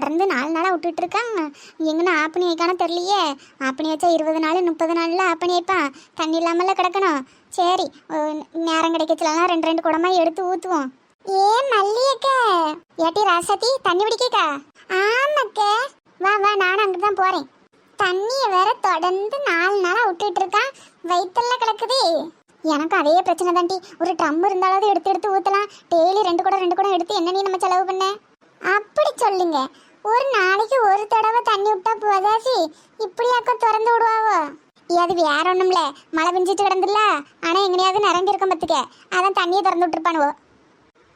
தொடர்ந்து நாலு நாளாக விட்டுட்டு இருக்காங்க. எங்கன்னா ஆப்பணி வைக்கான தெரியலையே. ஆப்பணி வச்சா இருபது நாள் முப்பது நாளில் ஆப்பணி வைப்பான். தண்ணி இல்லாமல் கிடக்கணும். சரி நேரம் கிடைக்கச்சலாம் ரெண்டு ரெண்டு குடமாக எடுத்து ஊற்றுவோம் ஏ மல்லியக்கா ஏட்டி ராசாத்தி தண்ணி பிடிக்கக்கா ஆமாக்கா. வா வா நானும் அங்கே தான் போகிறேன் தண்ணியை வேற தொடர்ந்து நாலு நாளாக விட்டுட்டு இருக்கான். வயிற்றுல கிடக்குது. எனக்கு அதே பிரச்சனை தாண்டி ஒரு ட்ரம் இருந்தாலும் எடுத்து எடுத்து ஊற்றலாம் டெய்லி ரெண்டு கூட ரெண்டு கூட எடுத்து என்ன நீ நம்ம செலவு பண்ண? அப்படி சொல்லுங்க. ஒரு நாளைக்கு ஒரு தடவை தண்ணி விட்டா போதாசி? இப்படியாக்க திறந்து விடுவாவோ? அது வேற ஒண்ணும்ல. மழை பெஞ்சிட்டு கிடந்துல ஆனா எங்கனையாவது நிரம்பி இருக்கும் பத்துக்க. அதான் தண்ணியை திறந்து விட்டுருப்பானுவோ.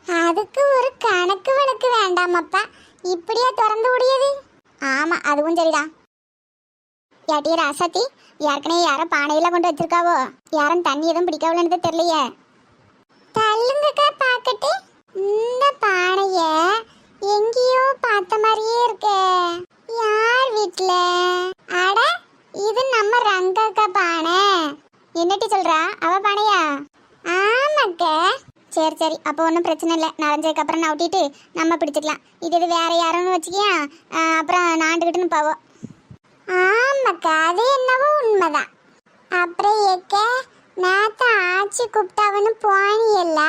அதுக்கு ஒரு கணக்கு வழக்கு வேண்டாமப்பா. இப்படியா திறந்து விடியது? ஆமா அதுவும் சரிதான். யாட்டி ராசாத்தி ஏற்கனவே யாரோ பானையில கொண்டு வச்சிருக்காவோ? யாரும் தண்ணி எதுவும் பிடிக்காவலன்னு தெரியலையே. தள்ளுங்கக்கா பாக்கட்டு. இந்த பானைய எங்கேயோ பார்த்த மாதிரியே இருக்கே யார் வீட்ல அட இது நம்ம ரங்கக்கா பானை என்னட்டி சொல்றா? அவ பானையா? ஆமாக்க. சரி சரி. அப்போ ஒன்றும் பிரச்சனை இல்லை. நனைஞ்சதுக்கு அப்புறம் நவட்டிட்டு நம்ம பிடிச்சிக்கலாம். இது இது வேற யாருன்னு வச்சுக்கியா? அப்புறம் நாண்டுக்கிட்டுன்னு போவோம் ஆமாக்கா. அது என்னவோ உண்மைதான். அப்புறம் ஏக்க நேத்த ஆச்சி கூப்பிட்டாவன்னு போனியல்ல.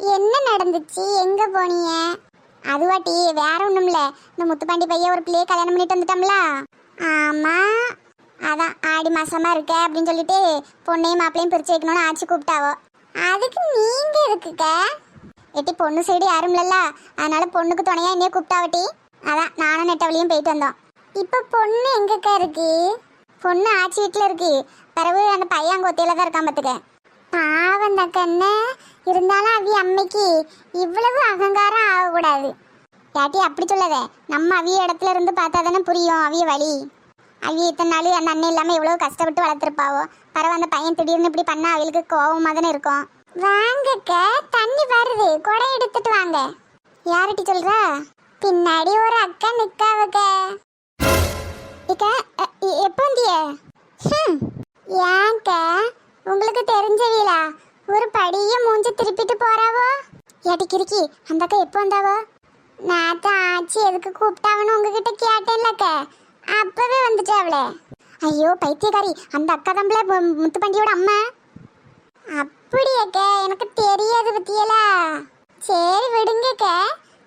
என்ன நடந்துச்சு? எங்க போனீங்க அதுவாட்டி வேற ஒண்ணும் இல்ல இந்த முத்துப்பாண்டி பையன் ஒரு பிள்ளைய கல்யாணம் பண்ணிட்டு வந்துட்டோம்ல. ஆமா. ஆடி மாசமா இருக்க அப்படின்னு சொல்லிட்டு பொண்ணையும் மாப்பிளையும் பிரிச்சு வைக்கணும்னு ஆச்சி கூப்பிட்டாவோ. அதுக்கு நீங்க இருக்குக்க எட்டி பொண்ணு சைடு யாரும் இல்லல்ல. அதனால பொண்ணுக்கு துணையா என்னைய கூப்பிட்டாவட்டி அதான் நானும் நெட்டவழியும் போயிட்டு வந்தோம். இப்ப பொண்ணு எங்கக்கா இருக்கு? பொண்ணு ஆச்சி வீட்டுல இருக்கு. பிறகு அந்த பையன் கொத்தையில தான் இருக்கான் பார்த்துக்க பாவம் தான் இருந்தாலும் அவி அம்மைக்கு இவ்வளவு அகங்காரம் ஆகக்கூடாது. யாட்டி அப்படி சொல்லாத. நம்ம அவிய இடத்துல இருந்து பார்த்தா தானே புரியும் அவிய வழி. அவிய இத்தனை நாள் அந்த அண்ணன் இல்லாம எவ்வளவு கஷ்டப்பட்டு வளர்த்துருப்பாவோ? பரவ அந்த பையன் திடீர்னு இப்படி பண்ணா அவளுக்கு கோவமா தானே இருக்கும். வாங்கக்க தண்ணி வருது. கொடை எடுத்துட்டு வாங்க. யார்கிட்ட சொல்றா? பின்னாடி ஒரு அக்கா நிக்காவக்க. இக்க எப்போ வந்திய? ஹம், ஏன்க்க உங்களுக்கு தெரிஞ்சவீலா ஒரு படிய மூஞ்ச திருப்பிட்டு போறாவோ? ஏட்டி கிறுக்கி அந்த அக்கா எப்போ வந்தாவோ? நேத்து ஆச்சி எதுக்கு கூப்பிட்டாவன்னு உங்ககிட்ட கேட்டேன்லக்க. அப்பவே வந்துட்டாவளே ஐயோ பைத்தியக்காரி அந்த அக்கா தம்பள முத்துப்பண்டியோட அம்மா. அப்படியாக்க எனக்கு தெரியாது பத்தியலா. சரி விடுங்கக்க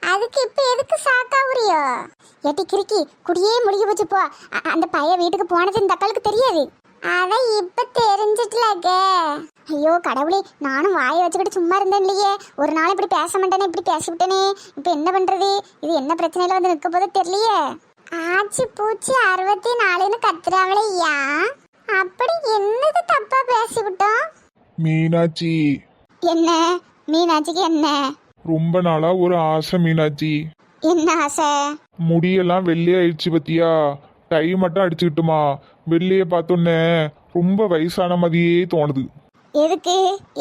அதுக்கு இப்ப எதுக்கு சாக்காவுறியோ ஏட்டி கிறுக்கி குடியே முடிக்க போச்சு போ. அந்த பையன் வீட்டுக்கு போனது இந்த அக்காளுக்கு தெரியாது. அதான் இப்ப தெரிஞ்சிட்டலாக்க ஐயோ கடவுளே நானும் வாயை வச்சுக்கிட்டு சும்மா இருந்தேன் இல்லையே ஒரு நாள் இப்படி பேச மாட்டேனே இப்படி பேசிவிட்டேனே. இப்ப என்ன பண்றது? இது என்ன பிரச்சனையில வந்து நிற்க போதோ தெரியலையே. ஆச்சி பூச்சி அறுபத்தி நாலுன்னு கத்துறாவளையா அப்படி என்னது தப்பா பேசிவிட்டோம்? மீனாட்சி. என்ன? மீனாட்சிக்கு என்ன? ரொம்ப நாளா ஒரு ஆசை மீனாட்சி. என்ன ஆசை? முடியெல்லாம் வெள்ளையாயிடுச்சு பத்தியா? டை மட்டும் அடிச்சுக்கிட்டுமா? வெள்ளைய பார்த்தோன்னே ரொம்ப வயசான மாதிரியே தோணுது. எதுக்கு?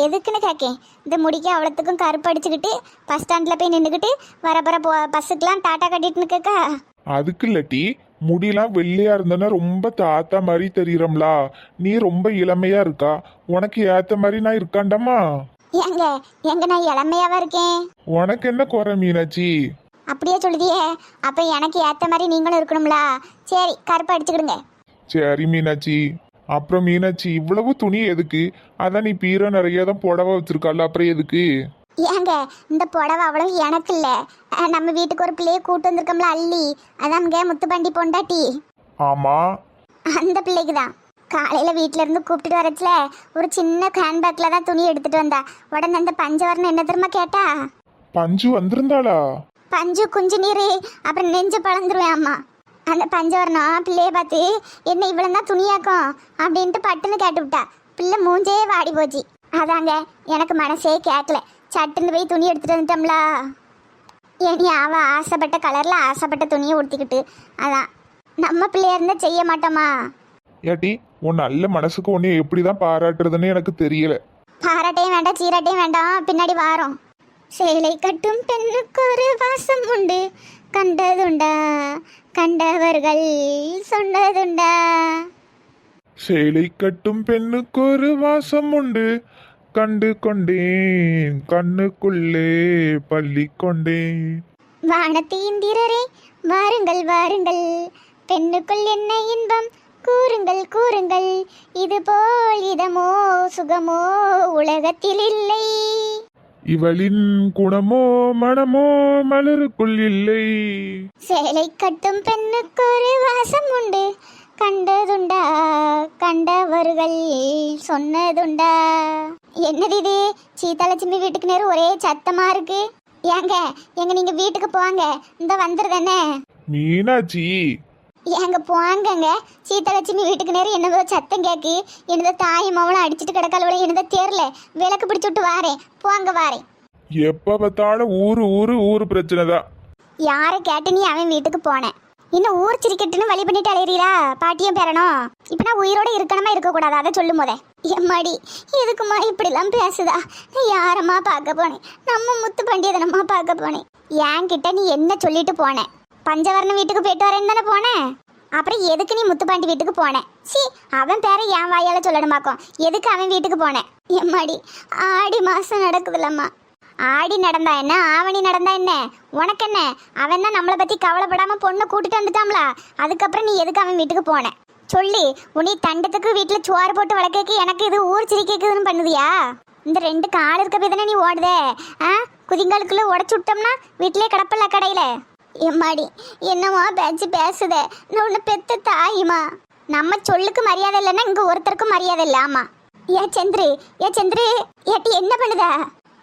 எதுக்குன்னு கேட்கேன் இந்த முடிக்க அவ்வளோத்துக்கும் கருப்பு அடிச்சுக்கிட்டு பஸ் ஸ்டாண்டில் போய் நின்றுக்கிட்டு வர வர போ பஸ்ஸுக்கெலாம் டாட்டா கட்டிட்டு நிற்கக்கா அதுக்கு இல்லாட்டி முடியெல்லாம் வெள்ளையா இருந்தனா ரொம்ப தாத்தா மாதிரி தெரியறம்லா. நீ ரொம்ப இளமையா இருக்கா? உனக்கு ஏத்த மாதிரி நான் இருக்காண்டம்மா ஏங்க எங்க நான் இளமையாவா இருக்கேன்? உனக்கு என்ன குறை மீனாட்சி? அப்படியே சொல்லுதியே. அப்போ எனக்கு ஏற்ற மாதிரி நீங்களும் இருக்கணும்ல? சரி கருப்பு அடிச்சுக்கிடுங்க. சரி மீனாட்சி. அப்புறம் மீனாட்சி இவ்வளவு துணி எதுக்கு? அதான் நீ பீரோ நிறைய தான் புடவை வச்சிருக்கால அப்புறம் எதுக்கு? ஏங்க இந்த புடவை அவ்வளவு எனக்கு இல்லை. நம்ம வீட்டுக்கு ஒரு பிள்ளையை கூட்டு வந்திருக்கோம்ல அள்ளி. அதான்ங்க முத்துப்பண்டி பொண்டாட்டி. ஆமா. அந்த பிள்ளைக்கு தான் காலையில் வீட்டில இருந்து கூப்பிட்டுட்டு வரச்சுல ஒரு சின்ன ஹேண்ட்பேக்ல தான் துணி எடுத்துட்டு வந்தா. உடனே அந்த பஞ்சவரணம் என்ன தெரியுமா கேட்டா? பஞ்சு வந்திருந்தாளா? பஞ்சு குஞ்சு நீர் அப்புறம் நெஞ்சு பழந்துருவேன் அம்மா. அந்த பஞ்சவரணம் பிள்ளைய பார்த்து என்ன இவ்வளோ தான் துணியாக்கும்? அப்படின்ட்டு பட்டுன்னு கேட்டு விட்டா பிள்ளை மூஞ்சே வாடி போச்சு. அதாங்க எனக்கு மனசே கேட்கல. சட்டுன்னு போய் துணி எடுத்துட்டு வந்துட்டோம்ல. இனி அவ ஆசைப்பட்ட கலர்ல ஆசைப்பட்ட துணியை உடுத்திக்கிட்டு அதான். நம்ம பிள்ளையா இருந்தா செய்ய மாட்டோமா? ஏட்டி உன் நல்ல மனசுக்கு உன்னை எப்படிதான் பாராட்டுறதுன்னு எனக்கு தெரியல. பாராட்டையும் வேண்டாம் சீராட்டையும் வேண்டாம். பின்னாடி வாரோம். சேலை கட்டும் பெண்ணுக்கு ஒரு வாசம் உண்டு. கண்டதுண்டா கண்டவர்கள் சொன்னதுண்டா. சேலை கட்டும் பெண்ணுக்கு ஒரு வாசம் உண்டு. கண்டு கொண்டேன் கண்ணுக்குள்ளே பள்ளி கொண்டேன். வானத்து இந்திரரே வாருங்கள் வாருங்கள். பெண்ணுக்குள் என்ன இன்பம்? கூறுங்கள் கூறுங்கள். இது போல் இதமோ சுகமோ உலகத்தில் இல்லை. இவளின் குணமோ மனமோ மலருக்குள் இல்லை. சேலை கட்டும் பெண்ணுக்கு ஒரு வாசம் உண்டு. கண்டதுண்டா கண்டவர்கள் சொன்னதுண்டா. என்னது இது? சீதாலட்சுமி வீட்டுக்கு நேரம் ஒரே சத்தமா இருக்கு. ஏங்க எங்க நீங்க வீட்டுக்கு போங்க. இந்த வந்துருதானே? மீனாட்சி. ஏங்க போங்கங்க. சீதாலட்சுமி வீட்டுக்கு நேரம் என்னதோ சத்தம் கேக்கு. என்னதோ தாய் மவளும் அடிச்சிட்டு கிடக்கால என்னதோ தெரியல. விளக்கு பிடிச்சு விட்டு வாரேன். போங்க வாரேன். எப்ப பார்த்தாலும் ஊரு ஊரு ஊரு பிரச்சனை தான். யாரை கேட்டு நீ அவன் வீட்டுக்கு போனேன் இன்னும் ஊர் சிரிக்கட்டுன்னு வழி பண்ணிட்டு அலையிறீரா? பாட்டியும் பேரணும் இப்ப நான் உயிரோட இருக்கணுமா இருக்கக்கூடாது? அதை சொல்லும் போதே. எம்மாடி எதுக்குமா இப்படிலாம் பேசுதா? யாரம்மா பார்க்க போனேன் நம்ம முத்து பண்டியதனம்மா பார்க்க போனேன் என்கிட்ட நீ என்ன சொல்லிட்டு போனேன் பஞ்சவர்ண வீட்டுக்கு போயிட்டு வரேன்னு தானே போனேன் அப்புறம் எதுக்கு நீ முத்துப்பாண்டி வீட்டுக்கு போனேன் சி அவன் பேரை என் வாயால சொல்லணுமாக்கும். எதுக்கு அவன் வீட்டுக்கு போனேன் எம்மாடி ஆடி மாதம் நடக்குதுல்லம்மா. ஆடி நடந்தா என்ன? ஆவணி நடந்தா என்ன? உனக்கு என்ன? அவன் தான் நம்மளை பற்றி கவலைப்படாமல் பொண்ணை கூட்டிட்டு வந்துட்டாம்ல? அதுக்கப்புறம் நீ எதுக்கு அவன் வீட்டுக்கு போனேன் சொல்லி உன்னை தண்டத்துக்கு வீட்டில் சோறு போட்டு வளர்க்கக்கு எனக்கு இது ஊர் சிரிக்குதுன்னு பண்ணுதியா? இந்த ரெண்டு கால் இருக்க போய் நீ ஓடுதே? ஆ? குதிங்காலுக்குள்ளே உடச்சு விட்டோம்னா வீட்டிலே கிடப்பல கடையில்? எம்மாடி என்னமோ பேச்சு பேசுதே. நான் உன்னை பெத்த தாயுமா. நம்ம சொல்லுக்கு மரியாதை இல்லைன்னா இங்கே ஒருத்தருக்கும் மரியாதை இல்லை ஆமாம் ஏ சந்திரு ஏ சந்திரு ஏட்டி என்ன பண்ணுத?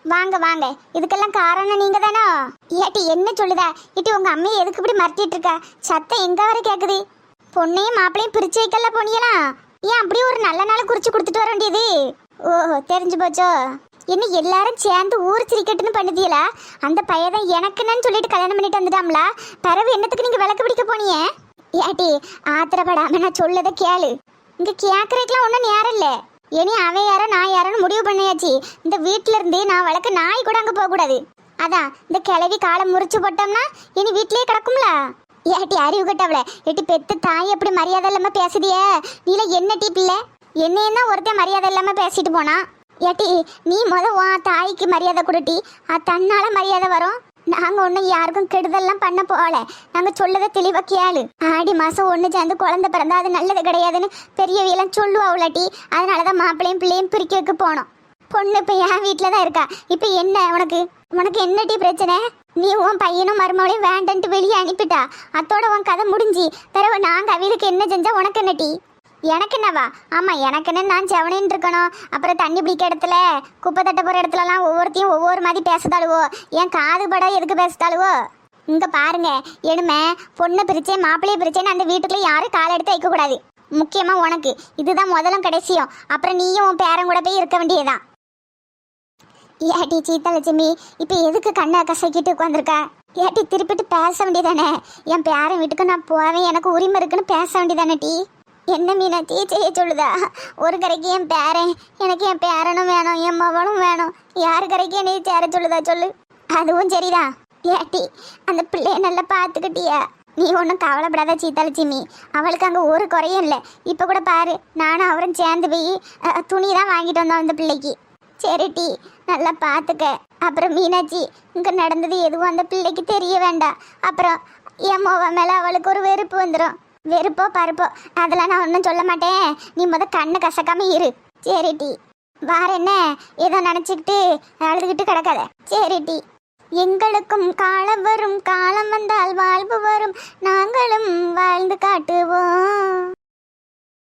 வாங்க வாங்க. இதுக்கெல்லாம் காரணம் நீங்க தானோ? ஏட்டி என்ன சொல்லுத? இட்டி உங்க அம்மையை எதுக்கு இப்படி மறத்திட்டு இருக்கா? சத்தம் எங்க வரை கேக்குது? பொண்ணையும் மாப்பிளையும் பிரிச்சு வைக்கல போனியனா ஏன் அப்படி ஒரு நல்ல நாள் குறிச்சு கொடுத்துட்டு வர வேண்டியது? ஓஹோ தெரிஞ்சு போச்சோ. என்ன எல்லாரும் சேர்ந்து ஊர் சிரிக்கட்டுன்னு பண்ணுதியல அந்த பையன் எனக்குன்னு சொல்லிட்டு கல்யாணம் பண்ணிட்டு வந்துட்டாம்ல? பிறகு என்னத்துக்கு நீங்க விளக்கு பிடிக்க போனியே ஏட்டி ஆத்திரப்படாம நான் சொல்லதை கேளு. இங்க கேக்குறதுக்குலாம் ஒன்றும் நேரம் இல்லை. இனி அவன் யாரோ நான் யாரோன்னு முடிவு பண்ணியாச்சு. இந்த வீட்ல இருந்து நான் வளர்க்க நாய் கூட அங்க போக கூடாது அதான் இந்த கிளவி காலை முறிச்சு போட்டோம்னா இனி வீட்லயே கிடக்கும்ல? ஏட்டி அறிவு கட்டவள. எட்டி பெத்து தாய் எப்படி மரியாதை இல்லாம பேசுதியே? நீல என்ன டீ பிள்ளை? என்னையும் தான் ஒருத்தன் மரியாதை இல்லாம பேசிட்டு போனா? ஏட்டி நீ முத உன் தாய்க்கு மரியாதை கொடுட்டி அது தன்னால மரியாதை வரும். நாங்கள் ஒன்றும் யாருக்கும் கெடுதல்லாம் பண்ண போகல. நாங்கள் சொல்லதை தெளிவாக கேளு. ஆடி மாதம் ஒன்று சேர்ந்து குழந்தை பிறந்தா அது நல்லது கிடையாதுன்னு பெரியவியெல்லாம் சொல்லுவாவுலாட்டி அதனால தான் மாப்பிள்ளையும் பிள்ளையும் பிரிக்க வைக்க போனோம். பொண்ணு இப்போ என் வீட்டில் தான் இருக்கா. இப்போ என்ன உனக்கு? உனக்கு என்னடி பிரச்சனை? நீ உன் பையனும் மருமகளையும் வேண்டன்ட்டு வெளியே அனுப்பிட்டா? அத்தோட உன் கதை முடிஞ்சு. பிறகு நாங்கள் அவளுக்கு என்ன செஞ்சா உனக்கு என்னடி? எனக்கு என்னவா? ஆமா எனக்கு என்ன நான் செவனேன்னு இருக்கணும். அப்புறம் தண்ணி பிடிக்க இடத்துல குப்பை தட்ட போற இடத்துலலாம் ஒவ்வொருத்தையும் ஒவ்வொரு மாதிரி பேசுதாளுவோ? என் காது பட எதுக்கு பேசுதாளுவோ? இங்க பாருங்க எடுமை பொண்ணை பிரிச்சே மாப்பிள்ளையை பிரிச்சேன்னு அந்த வீட்டுக்குள்ள யாரும் காலை எடுத்து வைக்க கூடாது முக்கியமா உனக்கு. இதுதான் முதலும் கடைசியும். அப்புறம் நீயும் உன் பேரன் கூட போய் இருக்க வேண்டியதான் ஏட்டி சீத்தலட்சுமி இப்போ எதுக்கு கண்ணை கசக்கிட்டு உட்காந்துருக்க ஏட்டி திருப்பிட்டு பேச வேண்டியதானே? என் பேரன் வீட்டுக்கு நான் போவேன் எனக்கு உரிமை இருக்குன்னு பேச வேண்டியதானே டீ? என்ன மீனாட்சி செய்ய சொல்லுதா? ஒரு கரைக்கு என் பேரன் எனக்கு என் பேரனும் வேணும் என் மகனும் வேணும். யார் கரைக்கு என்னை சேர சொல்லுதா சொல்லு? அதுவும் சரிதான். ஏட்டி அந்த பிள்ளைய நல்லா பார்த்துக்கிட்டியா? நீ ஒன்றும் கவலைப்படாத சீத்தாலட்சுமி அவளுக்கு அங்கே ஒரு குறையும் இல்லை. இப்போ கூட பாரு நானும் அவரும் சேர்ந்து போய் துணி தான் வாங்கிட்டு வந்தோம் அந்த பிள்ளைக்கு. சரி டீ நல்லா பார்த்துக்க அப்புறம் மீனாட்சி இங்கே நடந்தது எதுவும் அந்த பிள்ளைக்கு தெரிய வேண்டாம். அப்புறம் என் மோவ மேலே அவளுக்கு ஒரு வெறுப்பு வந்துடும் வெறுப்போ பருப்போ அதெல்லாம் நான் ஒன்றும் சொல்ல மாட்டேன். நீ முத கண்ணு கசக்காம இரு. சரிட்டி வார என்ன? ஏதோ நினச்சிக்கிட்டு அழுதுகிட்டு கிடக்காத. சரிட்டி எங்களுக்கும் காலம் வரும் காலம் வந்தால் வாழ்வு வரும். நாங்களும் வாழ்ந்து காட்டுவோம்.